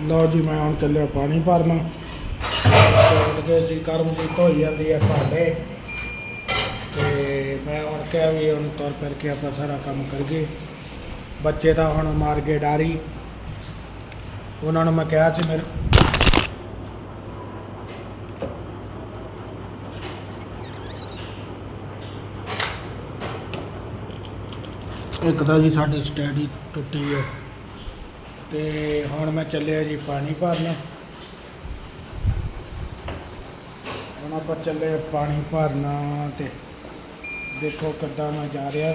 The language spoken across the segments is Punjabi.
ਲਓ ਜੀ, ਮੈਂ ਹੁਣ ਚੱਲਿਆ ਪਾਣੀ ਭਰਨ। ਤੇ ਗਏ ਕਰਮਜੀਤ ਧੋਈ ਜਾਂਦੀ ਹੈ ਭਾਂਡੇ ਤੇ ਮੈਂ ਹੁਣ ਕਿਹਾ ਵੀ ਹੁਣ ਤੁਰ ਫਿਰ ਕੇ ਆਪਾਂ ਸਾਰਾ ਕੰਮ ਕਰੀਏ। ਬੱਚੇ ਤਾਂ ਹੁਣ ਮਾਰ ਕੇ ਡਾਰੀ। ਉਹਨਾਂ ਨੂੰ ਮੈਂ ਕਿਹਾ ਸੀ ਮੇਰੇ ਇੱਕ ਤਾਂ ਜੀ ਸਾਡੀ ਸਟੈਡੀ ਟੁੱਟੀ ਹੈ ਤੇ ਹੁਣ ਮੈਂ ਚੱਲਿਆ ਜੀ ਪਾਣੀ ਭਰਨ। ਹੁਣ ਆਪਾਂ ਚੱਲੇ ਪਾਣੀ ਭਰਨਾ ਤੇ ਦੇਖੋ ਕਿੱਦਾਂ ਮੈਂ ਜਾ ਰਿਹਾ।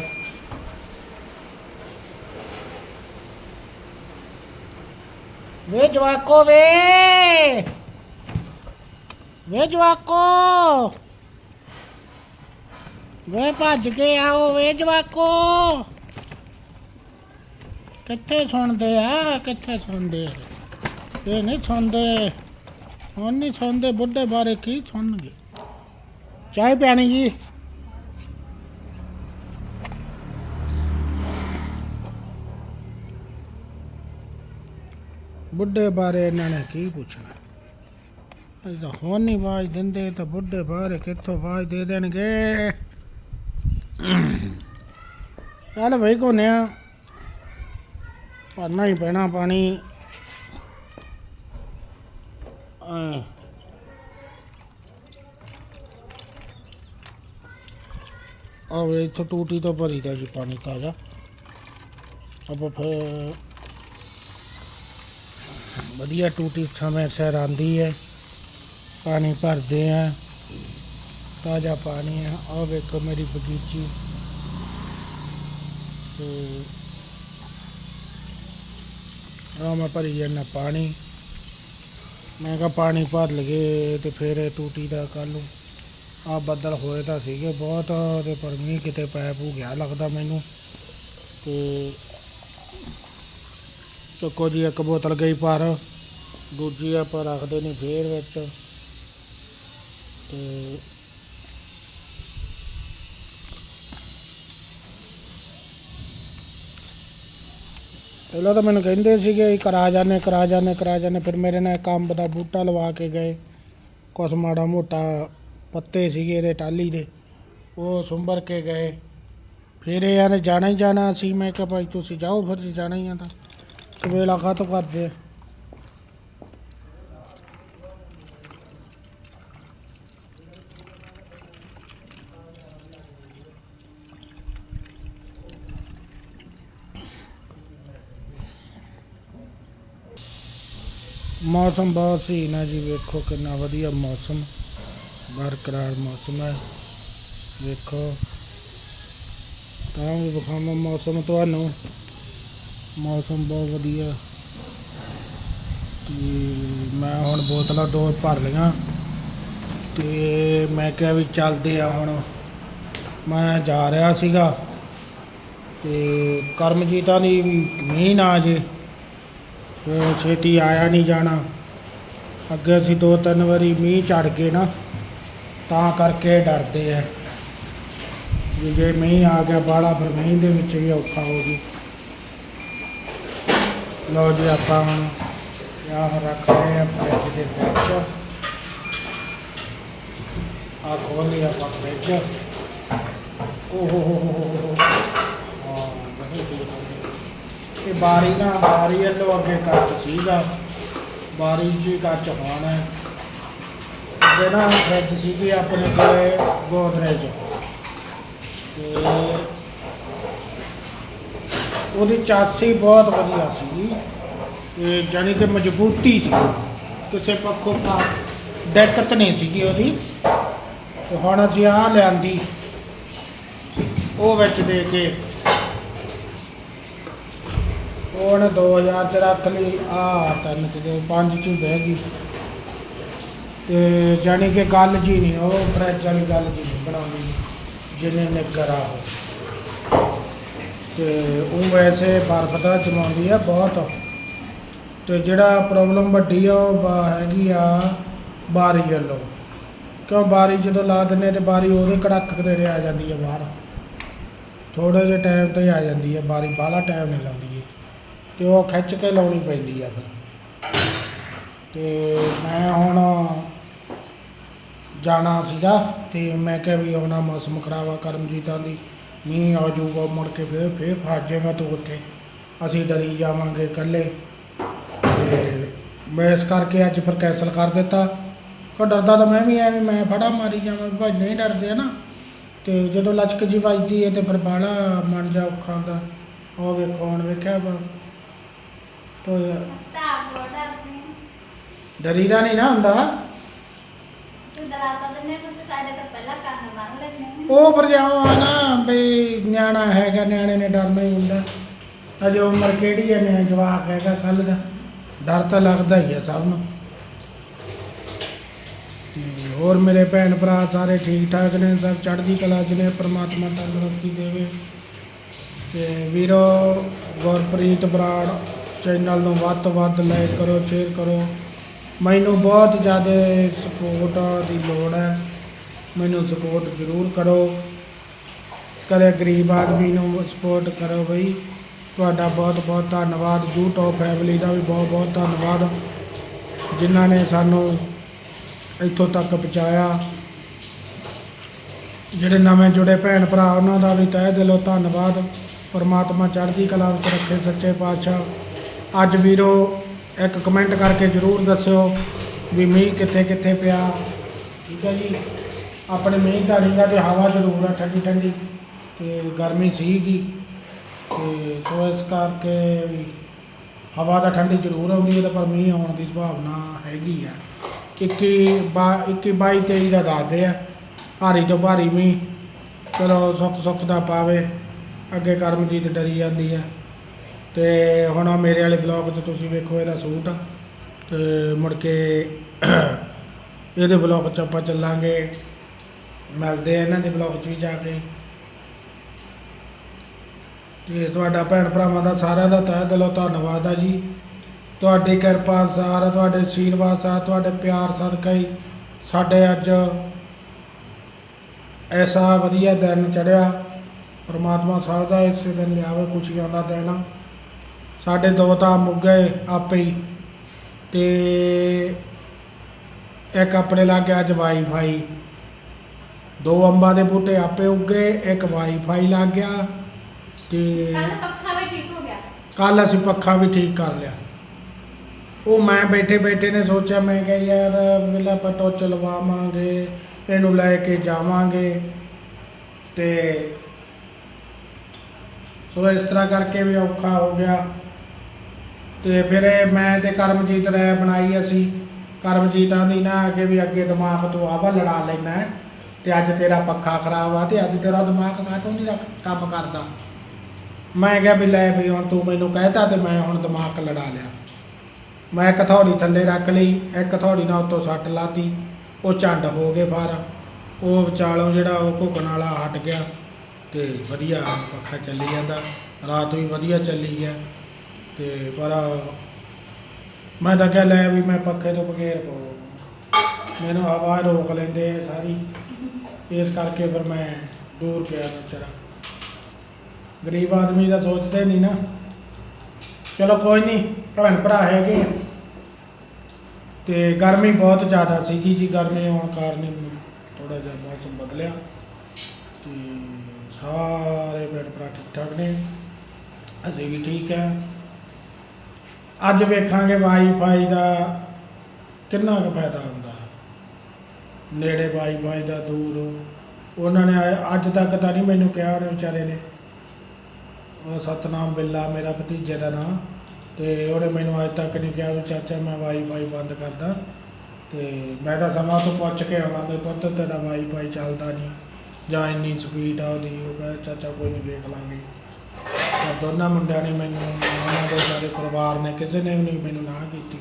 ਵੇ ਜਵਾਕੋ ਵੇ। ਵੇ ਜਵਾਕੋ। ਵੇ ਭੱਜ ਕੇ ਆਓ ਵੇ ਜਵਾਕੋ। ਕਿੱਥੇ ਸੁਣਦੇ ਆ? ਕਿੱਥੇ ਸੁਣਦੇ ਆ? ਇਹ ਨਹੀਂ ਸੁਣਦੇ। ਹੁਣ ਨਹੀਂ ਸੁਣਦੇ, ਬੁੱਢੇ ਬਾਰੇ ਕੀ ਸੁਣਨਗੇ? ਚਾਹ ਪਿਆਣੀ ਜੀ। ਬੁੱਢੇ ਬਾਰੇ ਇਹਨਾਂ ਨੇ ਕੀ ਪੁੱਛਣਾ? ਅਸੀਂ ਤਾਂ ਹੁਣ ਨਹੀਂ ਆਵਾਜ਼ ਦਿੰਦੇ ਤਾਂ ਬੁੱਢੇ ਬਾਰੇ ਕਿੱਥੋਂ ਆਵਾਜ਼ ਦੇ ਦੇਣਗੇ? ਚੱਲ ਵਹੀ ਕੋਨੇ ਆ। ਭਰਨਾ ਹੀ ਪੈਣਾ ਪਾਣੀ। ਐਂ। ਆਵੇ ਇੱਥੋਂ ਟੂਟੀ ਤੋਂ ਭਰੀ ਦਾ ਜੀ ਪਾਣੀ ਤਾਜ਼ਾ। ਆਪਾਂ ਫਿਰ ਵਧੀਆ ਟੂਟੀ ਸਮੇਂ ਸਿਰ ਆਉਂਦੀ ਹੈ। ਪਾਣੀ ਭਰਦੇ ਆ ਤਾਜ਼ਾ ਪਾਣੀ ਹੈ। ਆ ਵੇਖੋ ਮੇਰੀ ਬਗੀਚੀ। ਤੇ ਆ ਮੈਂ ਭਰੀ ਜਾਂਦਾ ਪਾਣੀ। ਮੈਂ ਕਿਹਾ ਪਾਣੀ ਭਰ ਲਗੇ ਤੇ ਫਿਰ ਇਹ ਟੂਟੀ ਦਾ ਕੱਲ ਨੂੰ ਆ ਬੱਦਲ ਹੋਏ ਤਾਂ ਸੀਗੇ ਬਹੁਤ ਤੇ ਪਰ ਮੀਂਹ ਕਿਤੇ ਪੈ ਪੂ ਗਿਆ ਲੱਗਦਾ ਮੈਨੂੰ। ਤੇ ਚੱਕੋ ਜੀ ਇੱਕ ਬੋਤਲ ਗਈ ਪਰ ਦੂਜੀ ਆਪਾਂ ਰੱਖਦੇ ਨਹੀਂ ਫੇਰ ਵਿੱਚ। ਤੇ ਪਹਿਲਾਂ ਤਾਂ ਮੈਨੂੰ ਕਹਿੰਦੇ ਸੀਗੇ ਕਰਾ ਜਾਣੇ ਕਰਾ ਜਾਣੇ ਕਰਾ ਜਾਣੇ ਫਿਰ ਮੇਰੇ ਨਾਲ ਇੱਕ ਅੰਬ ਦਾ ਬੂਟਾ ਲਵਾ ਕੇ ਗਏ। ਕੁਛ ਮਾੜਾ ਮੋਟਾ ਪੱਤੇ ਸੀਗੇ ਇਹਦੇ ਟਾਲੀ ਦੇ। ਉਹ ਸੁੰਬਰ ਕੇ ਗਏ। ਫਿਰ ਇਹ ਨੇ ਜਾਣਾ ਹੀ ਜਾਣਾ ਸੀ। ਮੈਂ ਕਿਹਾ, ਭਾਈ ਤੁਸੀਂ ਜਾਓ, ਫਿਰ ਜਾਣਾ ਹੀ ਆ ਤਾਂ ਵੇਲਾ ਖਤਮ ਕਰਦੇ ਆ। ਮੌਸਮ ਬਹੁਤ ਸੀ ਨਾ ਜੀ, ਵੇਖੋ ਕਿੰਨਾ ਵਧੀਆ ਮੌਸਮ, ਬਰਕਰਾਰ ਮੌਸਮ ਹੈ। ਵੇਖੋ, ਤਾਂ ਵੀ ਵਿਖਾਵਾਂ ਮੌਸਮ ਤੁਹਾਨੂੰ। ਮੌਸਮ ਬਹੁਤ ਵਧੀਆ। ਤੇ ਮੈਂ ਹੁਣ ਬੋਤਲਾਂ ਦੋ ਭਰ ਲਈਆਂ। ਤੇ ਮੈਂ ਕਿਹਾ ਵੀ ਚੱਲਦੇ ਆ ਹੁਣ। ਮੈਂ ਜਾ ਰਿਹਾ ਸੀਗਾ। ਤੇ ਕਰਮਜੀਤਾਂ ਦੀ ਮੀਂਹ ਨਾ ਜੇ। ਉਹ ਛੇਤੀ ਆਇਆ ਨਹੀਂ ਜਾਣਾ। ਅੱਗੇ ਅਸੀਂ ਦੋ ਤਿੰਨ ਵਾਰੀ ਮੀਂਹ ਚੜ ਗਏ ਨਾ, ਤਾਂ ਕਰਕੇ ਡਰਦੇ ਆ। ਵੀ ਜੇ ਮੀਂਹ ਆ ਗਿਆ, ਬਾਹਲਾ ਫਿਰ ਮੀਂਹ ਦੇ ਵਿੱਚ ਵੀ ਔਖਾ ਹੋ ਜੂ। ਲਓ ਜੀ, ਆਪਾਂ ਹੁਣ ਆਹ ਰੱਖ ਰਹੇ ਆ ਫ੍ਰਿਜ ਦੇ ਵਿੱਚ। ਆ ਖੋਲ ਲਿਆ ਆਪਾਂ ਫ੍ਰਿਜ ਓ ਹੋ ਹੋ ਹੋ ਹੋ ਬਹੁਤ ਹੀ ਇਹ ਬਾਰੀ ਨਾ, ਬਾਰੀ ਵੱਲੋਂ ਅੱਗੇ ਕੱਚ ਸੀਗਾ। ਬਾਰੀ ਜੀ ਕੱਚ ਹੋਣਾ ਹੈ। ਅੱਗੇ ਨਾ ਫ੍ਰਿਜ ਸੀਗੀ ਆਪਣੇ ਕੋਲੇ ਗੋਦਰੇਜ ਤੇ ਉਹਦੀ ਚਾਸੀ ਬਹੁਤ ਵਧੀਆ ਸੀਗੀ। ਤੇ ਜਾਨੀ ਕਿ ਮਜ਼ਬੂਤੀ ਸੀ। ਕਿਸੇ ਪੱਖੋਂ ਤਾਂ ਦਿੱਕਤ ਨਹੀਂ ਸੀਗੀ ਉਹਦੀ। ਤੇ ਹੁਣ ਅਸੀਂ ਆਹ ਲਿਆਂਦੀ। ਉਹ ਵਿੱਚ ਦੇ ਕੇ ਉਹਨੇ 2000 ਚ ਰੱਖ ਲਈ? ਆ, ਤਿੰਨ ਚ ਪੰਜ ਚ ਹੀ ਬਹਿ ਗਈ। ਤੇ ਜਾਣੀ ਕਿ ਗੱਲ ਜੀ ਨਹੀਂ, ਉਹ ਫਰਿੱਜ ਵਾਲੀ ਗੱਲ ਜੀ ਨਹੀਂ ਬਣਾਉਂਦੀ ਜਿਹਨੇ ਨਿੱਗਰ ਆ ਉਹ। ਤੇ ਉਹ ਵੈਸੇ ਬਰਫ਼ ਦਾ ਜਮਾਉਂਦੀ ਆ ਬਹੁਤ। ਤੇ ਜਿਹੜਾ ਪ੍ਰੋਬਲਮ ਵੱਡੀ ਆ, ਉਹ ਹੈਗੀ ਆ ਬਾਰੀ ਵੱਲੋਂ। ਕਿਉਂ ਬਾਰੀ ਜਦੋਂ ਲਾ ਦਿੰਦੇ ਤੇ ਬਾਰੀ ਉਹਦੇ ਕੜਕ ਦੇ ਆ ਜਾਂਦੀ ਆ ਬਾਹਰ। ਥੋੜੇ ਜਿਹੇ ਟਾਈਮ ਤੇ ਹੀ ਆ ਜਾਂਦੀ ਹੈ ਬਾਰੀ ਬਾਹਲਾ ਟਾਈਮ ਨਹੀਂ ਲਾਉਂਦੀ ਹੈ ਤੇ ਉਹ ਖਿੱਚ ਕੇ ਲਾਉਣੀ ਪੈਂਦੀ ਆ ਫਿਰ। ਤੇ ਮੈਂ ਹੁਣ ਜਾਣਾ ਸੀਗਾ ਤੇ ਮੈਂ ਕਿਹਾ ਵੀ ਆਉਣਾ ਮੌਸਮ ਖਰਾਬ ਆ, ਕਰਮਜੀਤਾਂ ਦੀ ਮੀਂਹ ਆ ਜਾਊਗਾ, ਮੁੜ ਕੇ ਫਿਰ ਫਿਰ ਫਸ ਜਾਏਗਾ ਤੂੰ ਉੱਥੇ। ਅਸੀਂ ਡਰੀ ਜਾਵਾਂਗੇ ਇਕੱਲੇ। ਤੇ ਮੈਂ ਇਸ ਕਰਕੇ ਅੱਜ ਫਿਰ ਕੈਂਸਲ ਕਰ ਦਿੱਤਾ। ਕੋ ਡਰਦਾ ਤਾਂ ਮੈਂ ਵੀ ਐਵੇਂ ਮੈਂ ਫੜਾ ਮਾਰੀ ਜਾਵਾਂ ਭਾਈ ਨਹੀਂ ਡਰਦੇ ਆ ਨਾ ਤੇ ਜਦੋਂ ਲਚਕ ਜੀ ਵੱਜਦੀ ਹੈ ਤੇ ਫਿਰ ਬਾਹਲਾ ਮਨ ਜਾ ਔਖਾ ਹੁੰਦਾ। ਉਹ ਵੇਖੋ, ਹੁਣ ਵੇਖਿਆ ਨੇ ਡਰੀਦਾ ਨਹੀਂ ਨਾ ਹੁੰਦਾ। ਉਹ ਪਰ ਜਾਉਂ ਆ ਨਾ ਬਈ ਨਿਆਣਾ ਹੈਗਾ ਨਿਆਣੇ ਨੇ ਡਰਨਾ ਹੀ ਹੁੰਦਾ। ਅਜੇ ਉਮਰ ਕਿਹੜੀ ਹੈ ਨਿਆ ਜਵਾਕ ਹੈਗਾ ਕੱਲ ਦਾ। ਡਰ ਤਾਂ ਲੱਗਦਾ ਹੀ ਹੈ ਸਭ ਨੂੰ। ਤੇ ਹੋਰ ਮੇਰੇ ਭੈਣ ਭਰਾ ਸਾਰੇ ਠੀਕ ਠਾਕ ਨੇ ਸਭ ਚੜ੍ਹਦੀ ਕਲਾ 'ਚ ਨੇ ਪ੍ਰਮਾਤਮਾ ਤੰਦਰੁਸਤੀ ਦੇਵੇ। ਤੇ ਵੀਰੋ ਗੁਰਪ੍ਰੀਤ ਬਰਾੜ ਚੈਨਲ ਨੂੰ ਵੱਧ ਤੋਂ ਵੱਧ ਲਾਈਕ ਕਰੋ ਸ਼ੇਅਰ ਕਰੋ। ਮੈਨੂੰ ਬਹੁਤ ਜ਼ਿਆਦਾ ਸਪੋਰਟ ਦੀ ਲੋੜ ਹੈ। ਮੈਨੂੰ ਸਪੋਰਟ ਜ਼ਰੂਰ ਕਰੋ। ਕਦੇ ਗਰੀਬ ਆਦਮੀ ਨੂੰ ਸਪੋਰਟ ਕਰੋ ਬਈ। ਤੁਹਾਡਾ ਬਹੁਤ ਬਹੁਤ ਧੰਨਵਾਦ। YouTube ਫੈਮਿਲੀ ਦਾ ਵੀ ਬਹੁਤ ਬਹੁਤ ਧੰਨਵਾਦ। ਜਿਨ੍ਹਾਂ ਨੇ ਸਾਨੂੰ ਇੱਥੋਂ ਤੱਕ ਪਹੁੰਚਾਇਆ। ਜਿਹੜੇ ਨਵੇਂ ਜੁੜੇ ਭੈਣ ਭਰਾ, ਉਹਨਾਂ ਦਾ ਵੀ ਤਹਿ ਦਿਲੋਂ ਧੰਨਵਾਦ। ਪਰਮਾਤਮਾ ਚੜ੍ਹਦੀ ਕਲਾ ਵਿੱਚ ਰੱਖੇ ਸੱਚੇ ਪਾਤਸ਼ਾਹ। ਅੱਜ ਵੀਰੋ ਇੱਕ ਕਮੈਂਟ ਕਰਕੇ ਜ਼ਰੂਰ ਦੱਸਿਓ ਵੀ ਮੀਂਹ ਕਿੱਥੇ ਕਿੱਥੇ ਪਿਆ। ਠੀਕ ਹੈ ਜੀ? ਆਪਣੇ ਮੀਂਹ ਦਾ ਨਹੀਂਗਾ ਤੇ ਹਵਾ ਜ਼ਰੂਰ ਹੈ ਠੰਡੀ ਠੰਡੀ ਤੇ ਗਰਮੀ ਸੀਗੀ ਤੇ ਸੋ ਇਸ ਕਰਕੇ ਵੀ ਹਵਾ ਤਾਂ ਠੰਡੀ ਜ਼ਰੂਰ ਆਉਂਦੀ ਹੈ ਤਾਂ ਪਰ ਮੀਂਹ ਆਉਣ ਦੀ ਸੰਭਾਵਨਾ ਹੈਗੀ ਆ। 21 ਬਾ 21 22 23 ਦਾ ਦੱਸਦੇ ਆ। ਭਾਰੀ ਤੋਂ ਭਾਰੀ ਮੀਂਹ। ਚਲੋ ਸੁੱਖ ਸੁੱਖ ਦਾ ਪਾਵੇ। ਅੱਗੇ ਕਰਮਜੀਤ ਡਰੀ ਜਾਂਦੀ ਆ। ਤੇ ਹੁਣ ਆਹ ਮੇਰੇ ਵਾਲੇ ਬਲੌਗ 'ਚ ਤੁਸੀਂ ਵੇਖੋ ਇਹਦਾ ਸੂਟ। ਤੇ ਮੁੜ ਕੇ ਇਹਦੇ ਬਲੌਗ 'ਚ ਆਪਾਂ ਚੱਲਾਂਗੇ। ਮਿਲਦੇ ਆ ਇਹਨਾਂ ਦੇ ਬਲੌਗ 'ਚ ਵੀ ਜਾ ਕੇ। ਤੇ ਤੁਹਾਡਾ ਭੈਣ ਭਰਾਵਾਂ ਦਾ ਸਾਰਿਆਂ ਦਾ ਤਹਿ ਦਿਲੋਂ ਧੰਨਵਾਦ ਆ ਜੀ। ਤੁਹਾਡੀ ਕਿਰਪਾ ਸਾਰ, ਤੁਹਾਡੇ ਆਸ਼ੀਰਵਾਦ ਆ ਤੁਹਾਡੇ ਪਿਆਰ ਸਦਕਾ ਹੀ ਸਾਡੇ ਅੱਜ ਐਸਾ ਵਧੀਆ ਦਿਨ ਚੜਿਆ ਪਰਮਾਤਮਾ ਸਾਹਿਬ ਦਾ ਇਸੇ ਦਿਨ ਲਿਆਵੇ ਖੁਸ਼ੀਆਂ ਦਾ ਦਿਨ ਸਾਡੇ ਦੋ ਤਾਂ ਮੁੱਗੇ ਆਪੇ ਹੀ। ਤੇ ਇੱਕ ਆਪਣੇ ਲਾਗੇ ਅੱਜ ਵਾਈਫਾਈ। ਦੋ ਅੰਬਾਂ ਦੇ ਬੂਟੇ ਆਪੇ ਉੱਗੇ ਇੱਕ ਵਾਈਫਾਈ ਲੱਗ ਗਿਆ ਤੇ ਕੱਲ ਪੱਖਾ ਵੀ ਠੀਕ ਹੋ ਗਿਆ। ਕੱਲ ਅਸੀਂ ਪੱਖਾ ਵੀ ਠੀਕ ਕਰ ਲਿਆ। ਉਹ ਮੈਂ ਬੈਠੇ ਬੈਠੇ ਨੇ ਸੋਚਿਆ ਮੈਂ ਕਿਹਾ ਯਾਰ ਵੇਲਾ ਪਟੋ ਚਲਵਾਵਾਂਗੇ ਇਹਨੂੰ ਲੈ ਕੇ ਜਾਵਾਂਗੇ। ਤੇ ਸੋ ਇਸ ਤਰ੍ਹਾਂ ਕਰਕੇ ਵੀ ਔਖਾ ਹੋ ਗਿਆ। ਤੇ ਫਿਰ ਇਹ ਮੈਂ ਤੇ ਕਰਮਜੀਤ ਰਾਏ ਬਣਾਈ ਅਸੀਂ। ਕਰਮਜੀਤਾਂ ਦੀ ਨਾ ਕਿ ਵੀ ਅੱਗੇ ਦਿਮਾਗ ਤੋਂ ਆਵਾ ਲੜਾ ਲੈਣਾ ਹੈ ਤੇ ਅੱਜ ਤੇਰਾ ਪੱਖਾ ਖਰਾਬ ਆ ਤੇ ਅੱਜ ਤੇਰਾ ਦਿਮਾਗ ਕਾਹਤੋਂ ਨਹੀਂ ਰੱਖ- ਕੰਮ ਕਰਦਾ। ਮੈਂ ਕਿਹਾ ਵੀ ਲੈ ਵੀ ਹੁਣ ਤੂੰ ਮੈਨੂੰ ਕਹਿਤਾ ਤੇ ਮੈਂ ਹੁਣ ਦਿਮਾਗ ਲੜਾ ਲਿਆ। ਮੈਂ ਇੱਕ ਹਥੌੜੀ ਥੱਲੇ ਰੱਖ ਲਈ, ਇੱਕ ਹਥੌੜੀ ਨਾਲ ਉੱਤੋਂ ਸੱਟ ਲਾਤੀ, ਉਹ ਝੰਡ ਹੋ ਗਏ ਫਾਰ ਉਹ ਵਿਚਾਲੋਂ ਜਿਹੜਾ ਉਹ ਘੁੱਗਣ ਵਾਲਾ ਹਟ ਗਿਆ ਤੇ ਵਧੀਆ ਪੱਖਾ ਚੱਲੀ ਜਾਂਦਾ। ਰਾਤ ਵੀ ਵਧੀਆ ਚੱਲੀ ਗਿਆ। ਤੇ ਪਰ ਮੈਂ ਤਾਂ ਕਹਿ ਲਿਆ ਵੀ ਮੈਂ ਪੱਖੇ ਤੋਂ ਬਗੈਰ ਪੋ ਮੈਨੂੰ ਹਵਾ ਰੋਕ ਲੈਂਦੇ ਆ ਸਾਰੀ। ਇਸ ਕਰਕੇ ਫਿਰ ਮੈਂ ਦੂਰ ਪਿਆ ਵਿਚਾਰਾ। ਗਰੀਬ ਆਦਮੀ ਦਾ ਸੋਚਦੇ ਨਹੀਂ ਨਾ। ਚਲੋ ਕੋਈ ਨਹੀਂ ਭੈਣ ਭਰਾ ਹੈਗੇ ਆ। ਤੇ ਗਰਮੀ ਬਹੁਤ ਜ਼ਿਆਦਾ ਸੀਗੀ ਜੀ, ਗਰਮੀ ਹੋਣ ਕਾਰਨ ਥੋੜਾ ਜਿਹਾ ਮੌਸਮ ਬਦਲਿਆ। ਤੇ ਸਾਰੇ ਭੈਣ ਭਰਾ ਠੀਕ ਠਾਕ ਨੇ। ਅਸੀਂ ਵੀ ਠੀਕ ਹੈ ਅੱਜ ਵੇਖਾਂਗੇ ਵਾਈਫਾਈ ਦਾ ਕਿੰਨਾ ਕੁ ਫਾਇਦਾ ਹੁੰਦਾ। ਹੈ ਨੇੜੇ ਵਾਈਫਾਈ ਦਾ ਦੂਰ। ਉਹਨਾਂ ਨੇ ਆਏ- ਅੱਜ ਤੱਕ ਤਾਂ ਨਹੀਂ ਮੈਨੂੰ ਕਿਹਾ ਉਹਨੇ ਵਿਚਾਰੇ ਨੇ। ਉਹ ਸਤਨਾਮ ਬਿੱਲਾ ਮੇਰਾ ਭਤੀਜੇ ਦਾ ਨਾਂ। ਤੇ ਉਹਨੇ ਮੈਨੂੰ ਅੱਜ ਤੱਕ ਨਹੀਂ ਕਿਹਾ ਵੀ ਚਾਚਾ ਮੈਂ ਵਾਈਫਾਈ ਬੰਦ ਕਰਦਾ। ਤੇ ਮੈਂ ਤਾਂ ਸਮਾਂ ਤੋਂ ਪੁੱਛ ਕੇ ਆਉਣਾ ਵੀ ਪੁੱਤ ਤੇਰਾ ਵਾਈਫਾਈ ਚੱਲਦਾ ਨਹੀਂ। ਜਾਂ ਇੰਨੀ ਸਪੀਡ ਆ ਉਹਦੀ, ਉਹ ਕਹੇ, ਚਾਚਾ ਕੋਈ ਨਹੀਂ ਵੇਖ ਲਾਂਗੇ। ਤਾਂ ਦੋਨਾਂ ਮੁੰਡਿਆਂ ਨੇ ਮੈਨੂੰ, ਉਹਨਾਂ ਦੇ ਸਾਰੇ ਪਰਿਵਾਰ ਨੇ, ਕਿਸੇ ਨੇ ਵੀ ਨਹੀਂ ਮੈਨੂੰ ਨਾ ਕੀਤੀ।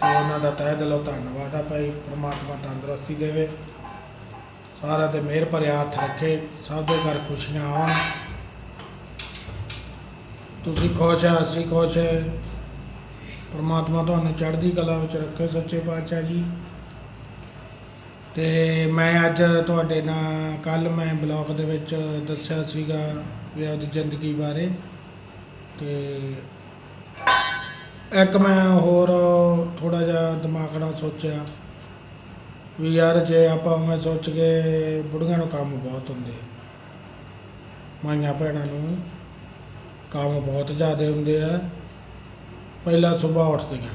ਤੇ ਉਹਨਾਂ ਦਾ ਤਹਿ ਦਿਲੋਂ ਧੰਨਵਾਦ ਆ ਭਾਈ, ਪ੍ਰਮਾਤਮਾ ਤੰਦਰੁਸਤੀ ਦੇਵੇ। ਸਾਰਾ ਤੇ ਮਿਹਰ ਭਰਿਆ ਹੱਥ ਰੱਖੇ, ਸਭ ਦੇ ਘਰ ਖੁਸ਼ੀਆਂ ਆਉਣ। ਤੁਸੀਂ ਖੁਸ਼ ਆ, ਅਸੀਂ ਖੁਸ਼ ਹੈ ਪਰਮਾਤਮਾ ਤੁਹਾਨੂੰ ਚੜ੍ਹਦੀ ਕਲਾ ਵਿੱਚ ਰੱਖੇ ਸੱਚੇ ਪਾਤਸ਼ਾਹ ਜੀ। ਤੇ ਮੈਂ ਅੱਜ ਤੁਹਾਡੇ ਨਾਲ ਕੱਲ ਮੈਂ ਬਲੌਗ ਦੇ ਵਿੱਚ ਦੱਸਿਆ ਸੀਗਾ ਵੀ ਆਪਦੀ ਜ਼ਿੰਦਗੀ ਬਾਰੇ ਤੇ ਇੱਕ ਮੈਂ ਹੋਰ ਥੋੜਾ ਜਿਹਾ ਦਿਮਾਗ ਨਾਲ ਸੋਚਿਆ ਵੀ ਯਾਰ ਜੇ ਆਪਾਂ ਮੈਂ ਸੋਚ ਕੇ ਬੁੜੀਆਂ ਨੂੰ ਕੰਮ ਬਹੁਤ ਹੁੰਦੇ, ਮਾਈਆਂ ਭੈਣਾਂ ਨੂੰ ਕੰਮ ਬਹੁਤ ਜ਼ਿਆਦਾ ਹੁੰਦੇ ਆ, ਪਹਿਲਾਂ ਸਵੇਰ ਉੱਠਦੀਆਂ,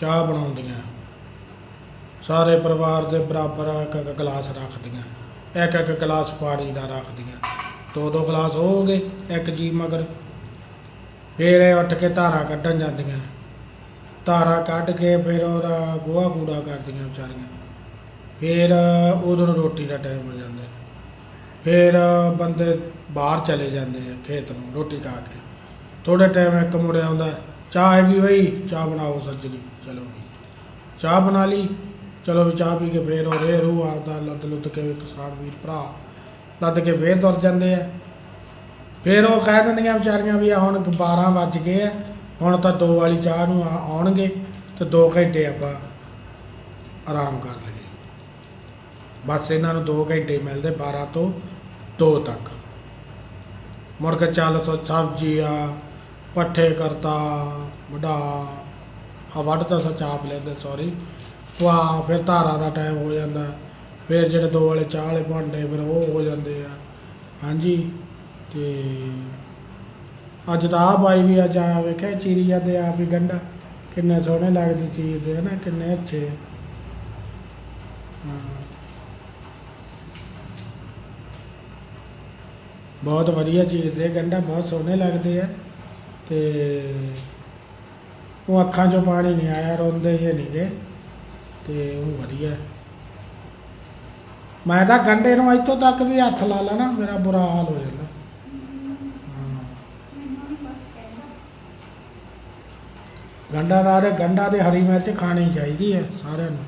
ਚਾਹ ਬਣਾਉਂਦੀਆਂ, ਸਾਰੇ ਪਰਿਵਾਰ ਦੇ ਬਰਾਬਰ ਇੱਕ ਇੱਕ ਗਲਾਸ ਰੱਖਦੀਆਂ, ਇੱਕ ਇੱਕ ਗਲਾਸ ਪਾਣੀ ਦਾ ਰੱਖਦੀਆਂ। ਦੋ ਦੋ ਗਲਾਸ ਹੋ ਗਏ ਇੱਕ ਜੀ ਮਗਰ। ਫਿਰ ਇਹ ਉੱਠ ਕੇ ਧਾਰਾਂ ਕੱਢਣ ਜਾਂਦੀਆਂ। ਧਾਰਾਂ ਕੱਢ ਕੇ ਫਿਰ ਉਹਦਾ ਗੋਹਾ ਕੂੜਾ ਕਰਦੀਆਂ ਵਿਚਾਰੀਆਂ। ਫਿਰ ਉਦੋਂ ਰੋਟੀ ਦਾ ਟਾਈਮ ਹੋ ਜਾਂਦਾ। ਫਿਰ ਬੰਦੇ ਬਾਹਰ ਚਲੇ ਜਾਂਦੇ ਆ ਖੇਤ ਨੂੰ ਰੋਟੀ ਖਾ ਕੇ। ਥੋੜੇ ਟਾਈਮ ਇੱਕ ਮੁੜਿਆ ਆਉਂਦਾ, ਚਾਹ ਹੈਗੀ ਬਈ, ਚਾਹ ਬਣਾਓ ਸੱਜਣੀ, ਚਲੋ ਵੀ ਚਾਹ ਬਣਾ ਲਈ, ਚਲੋ ਵੀ ਚਾਹ ਪੀ ਕੇ ਫੇਰ ਉਹ ਰੇ ਰੂ ਆਪਦਾ ਲੱਦ ਲੁੱਦ ਕੇ ਕਿਸਾਨ ਵੀਰ ਭਰਾ ਲੱਦ ਕੇ ਫੇਰ ਤੁਰ ਜਾਂਦੇ ਆ। ਫੇਰ ਉਹ ਕਹਿ ਦਿੰਦੀਆਂ ਵਿਚਾਰੀਆਂ ਵੀ ਆ ਹੁਣ 12 ਵੱਜ ਗਏ ਆ, ਹੁਣ ਤਾਂ ਦੋ ਵਾਲੀ ਚਾਹ ਨੂੰ ਆ- ਆਉਣਗੇ ਤੇ 2 ਘੰਟੇ ਆਪਾਂ ਆਰਾਮ ਕਰ ਲਈਏ। ਬਸ ਇਹਨਾਂ ਨੂੰ 2 ਘੰਟੇ ਮਿਲਦੇ 12 ਤੋਂ 2 ਤੱਕ। ਮੁੜ ਕੇ ਚੱਲ ਸੋ ਸਬਜ਼ੀ ਆ, ਪੱਠੇ ਕਰਤਾ, ਵਡਾ ਆ ਵੱਢ ਤਾਂ ਸਚਾਪ ਲੈਂਦੇ ਸੌਰੀ ਵਾਹ, ਫਿਰ ਧਾਰਾਂ ਦਾ ਟਾਈਮ ਹੋ ਜਾਂਦਾ। ਫਿਰ ਜਿਹੜੇ ਦੋ ਵਾਲੇ ਚਾਹ ਵਾਲੇ ਭਾਂਡੇ ਫਿਰ ਉਹ ਹੋ ਜਾਂਦੇ ਆ। ਹਾਂਜੀ, ਤੇ ਅੱਜ ਤਾਂ ਆ ਬਾਈ ਵੀ ਅੱਜ ਆ ਵੇਖਿਆ ਚੀਰੀ ਜਾਂਦੇ ਆਪ ਹੀ ਗੰਢਾ। ਕਿੰਨੇ ਸੋਹਣੇ ਲੱਗਦੇ ਚੀਜ਼ ਦੇ ਨਾ ਕਿੰਨੇ ਅੱਛੇ। ਹਾਂ। ਬਹੁਤ ਵਧੀਆ ਚੀਜ਼ ਦੇ ਗੰਢਾ, ਬਹੁਤ ਸੋਹਣੇ ਲੱਗਦੇ ਆ। ਤੇ ਉਹ ਅੱਖਾਂ 'ਚੋਂ ਪਾਣੀ ਨਹੀਂ ਆਇਆ, ਰੋਂਦੇ ਜੇ ਨਹੀਂ ਗਏ ਤੇ ਉਹ ਵਧੀਆ। ਮੈਂ ਤਾਂ ਗੰਢੇ ਨੂੰ ਇੱਥੋਂ ਤੱਕ ਵੀ ਹੱਥ ਲਾ ਲੈਣਾ ਮੇਰਾ ਬੁਰਾ ਹਾਲ ਹੋ ਜਾਂਦਾ। ਗੰਡਾ ਦਾ ਤੇ ਗੰਢਾ ਤੇ ਹਰੀ ਮਿਰਚ ਖਾਣੀ ਚਾਹੀਦੀ ਹੈ ਸਾਰਿਆਂ ਨੂੰ।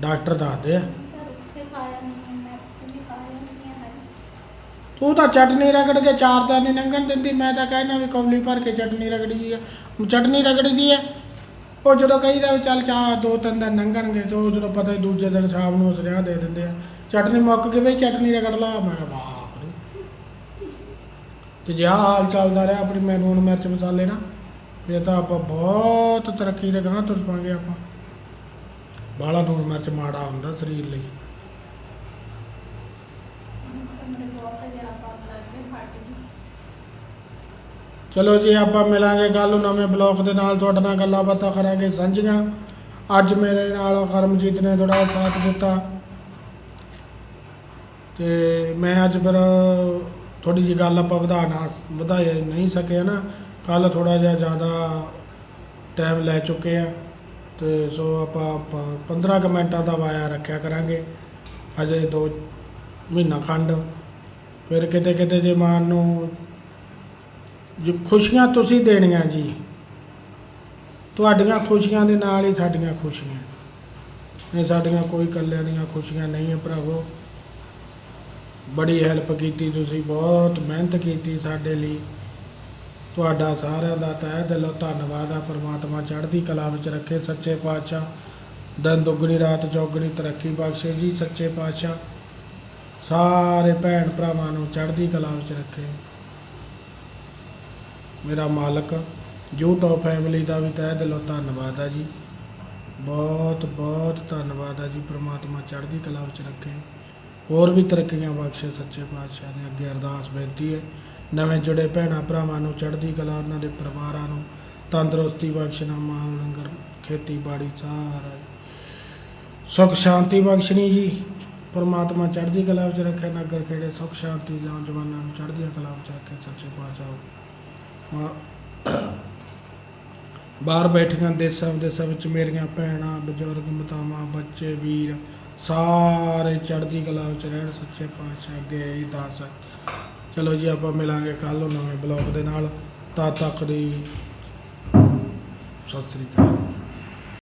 ਡਾਕਟਰ ਦੱਸਦੇ ਆ। ਤੂੰ ਤਾਂ ਚਟਨੀ ਰਗੜ ਕੇ ਚਾਰ ਦਿਨ ਨਹੀਂ ਲੰਘਣ ਦਿੰਦੀ, ਮੈਂ ਤਾਂ ਕਹਿਣਾ ਵੀ ਕੌਲੀ ਭਰ ਕੇ ਚਟਨੀ ਰਗੜੀ ਦੀ ਆ। ਚਟਨੀ ਰਗੜੀ ਦੀ ਆ, ਉਹ ਜਦੋਂ ਕਹੀਦਾ ਵੀ ਚੱਲ ਚਾਹ ਦੋ ਤਿੰਨ ਦਿਨ ਲੰਘਣਗੇ, ਤੇ ਉਹ ਜਦੋਂ ਪਤਾ ਦੂਜੇ ਦਿਨ ਸ਼ਾਮ ਨੂੰ ਸੁਨੇਹਾ ਦੇ ਦਿੰਦੇ ਆ। ਚਟਨੀ ਮੁੱਕ ਗਈ ਬਈ, ਚਟਨੀ ਕੱਢ ਲਾ ਮੈਂ ਕਿਹਾ, ਵਾਹ, ਆਪਣੀ। ਤੇ ਜੇ ਆਹ ਹਾਲ ਚੱਲਦਾ ਰਿਹਾ, ਆਪਣੀ ਮੈਂ ਲੂਣ ਮਿਰਚ ਮਸਾਲੇ ਨਾ ਫਿਰ ਤਾਂ ਆਪਾਂ ਬਹੁਤ ਤਰੱਕੀ ਦੇ ਗਾਂ ਤੁਰ ਪਾਂਗੇ ਆਪਾਂ। ਬਾਹਲਾ ਲੂਣ ਮਿਰਚ ਮਾੜਾ ਹੁੰਦਾ ਸਰੀਰ ਲਈ। ਚਲੋ ਜੀ, ਆਪਾਂ ਮਿਲਾਂਗੇ ਕੱਲ ਨੂੰ ਨਵੇਂ ਬਲੌਗ ਦੇ ਨਾਲ। ਤੁਹਾਡੇ ਨਾਲ ਗੱਲਾਂ ਬਾਤਾਂ ਕਰਾਂਗੇ ਸਾਂਝੀਆਂ। ਅੱਜ ਮੇਰੇ ਨਾਲ ਕਰਮਜੀਤ ਨੇ ਥੋੜਾ ਸਾਥ ਦਿੱਤਾ। ਤੇ ਮੈਂ ਅੱਜ ਫਿਰ ਥੋੜੀ ਜਿਹੀ ਗੱਲ ਆਪਾਂ ਵਧਾ ਨਾ ਵਧਾ ਨਹੀਂ ਸਕੇ ਨਾ ਕੱਲ ਥੋੜਾ ਜਿਹਾ ਜ਼ਿਆਦਾ ਟਾਈਮ ਲੈ ਚੁੱਕੇ ਆ। ਤੇ ਸੋ ਆਪਾਂ ਆਪਾਂ 15 ਕੁ ਮਿੰਟਾਂ ਦਾ ਵਾਇਆ ਰੱਖਿਆ ਕਰਾਂਗੇ। ਅਜੇ ਦੋ ਮਹੀਨਾ ਖੰਡ। ਫਿਰ ਕਿਤੇ ਕਿਤੇ ਜੇ ਮਾਨ ਨੂੰ ਜੇ ਖੁਸ਼ੀਆਂ ਤੁਸੀਂ ਦੇਣੀਆਂ ਜੀ, ਤੁਹਾਡੀਆਂ ਖੁਸ਼ੀਆਂ ਦੇ ਨਾਲ ਹੀ ਸਾਡੀਆਂ ਖੁਸ਼ੀਆਂ। ਇਹ ਸਾਡੀਆਂ ਕੋਈ ਇਕੱਲਿਆਂ ਦੀਆਂ ਖੁਸ਼ੀਆਂ ਨਹੀਂ ਹੈ ਭਰਾਵੋ। ਬੜੀ ਹੈਲਪ ਕੀਤੀ ਤੁਸੀਂ, ਬਹੁਤ ਮਿਹਨਤ ਕੀਤੀ ਸਾਡੇ ਲਈ। ਤੁਹਾਡਾ ਸਾਰਿਆਂ ਦਾ ਤਹਿ ਦਿਲੋਂ ਧੰਨਵਾਦ ਆ, ਪ੍ਰਮਾਤਮਾ ਚੜ੍ਹਦੀ ਕਲਾ ਵਿੱਚ ਰੱਖੇ ਸੱਚੇ ਪਾਤਸ਼ਾਹ। ਦਿਨ ਦੁੱਗਣੀ, ਰਾਤ ਚੌਗਣੀ, ਤਰੱਕੀ ਬਖਸ਼ੇ ਜੀ ਸੱਚੇ ਪਾਤਸ਼ਾਹ। ਸਾਰੇ ਭੈਣ ਭਰਾਵਾਂ ਨੂੰ ਚੜ੍ਹਦੀ ਕਲਾ ਵਿੱਚ ਰੱਖੇ। ਮੇਰਾ ਮਾਲਕ, YouTube ਫੈਮਿਲੀ ਦਾ ਵੀ ਤਹਿ ਦਿਲੋਂ ਧੰਨਵਾਦ ਆ ਜੀ। ਬਹੁਤ ਬਹੁਤ ਧੰਨਵਾਦ ਆ ਜੀ, ਪ੍ਰਮਾਤਮਾ ਚੜ੍ਹਦੀ ਕਲਾ ਵਿੱਚ ਰੱਖੇ। ਹੋਰ ਵੀ ਤਰੱਕੀਆਂ ਬਖਸ਼ੇ ਸੱਚੇ ਪਾਤਸ਼ਾਹ ਦੇ ਅੱਗੇ ਅਰਦਾਸ ਬੇਨਤੀ ਹੈ, ਨਵੇਂ ਜੁੜੇ ਭੈਣਾਂ ਭਰਾਵਾਂ ਨੂੰ ਚੜ੍ਹਦੀ ਕਲਾ ਉਹਨਾਂ ਦੇ ਪਰਿਵਾਰਾਂ ਨੂੰ ਤੰਦਰੁਸਤੀ ਬਖਸ਼ਣਾ ਮਾਲ ਲੰਗਰ ਖੇਤੀਬਾੜੀ ਸਾਰਾ। ਹੀ। ਸੁਖ ਸ਼ਾਂਤੀ ਬਖਸ਼ਣੀ ਜੀ। ਪਰਮਾਤਮਾ ਚੜ੍ਹਦੀ ਕਲਾ ਵਿੱਚ ਰੱਖੇ, ਨਗਰ ਖੇੜੇ ਸੁਖ ਸ਼ਾਂਤੀ ਜਾਂ ਜਵਾਨਾਂ ਨੂੰ ਚੜ੍ਹਦੀ ਕਲਾ ਵਿੱਚ ਰੱਖੇ ਸੱਚੇ ਪਾਤਸ਼ਾਹ ਬਾਹਰ ਬੈਠੀਆਂ ਦੇਸਾਂ ਵਿਦੇਸਾਂ ਵਿੱਚ ਮੇਰੀਆਂ ਭੈਣਾਂ, ਬਜ਼ੁਰਗ, ਮਾਤਾਵਾਂ, ਬੱਚੇ, ਵੀਰ ਸਾਰੇ ਚੜ੍ਹਦੀ ਕਲਾ ਵਿੱਚ ਰਹਿਣ, ਸੱਚੇ ਪਾਤਸ਼ਾਹ, ਅੱਗੇ ਇਹੀ ਦਾਸ ਚਲੋ ਜੀ, ਆਪਾਂ ਮਿਲਾਂਗੇ ਕੱਲ ਨੂੰ ਨਵੇਂ ਬਲੌਗ ਦੇ ਨਾਲ। ਤਦ ਤੱਕ ਦੀ ਸਤਿ ਸ੍ਰੀ ਅਕਾਲ।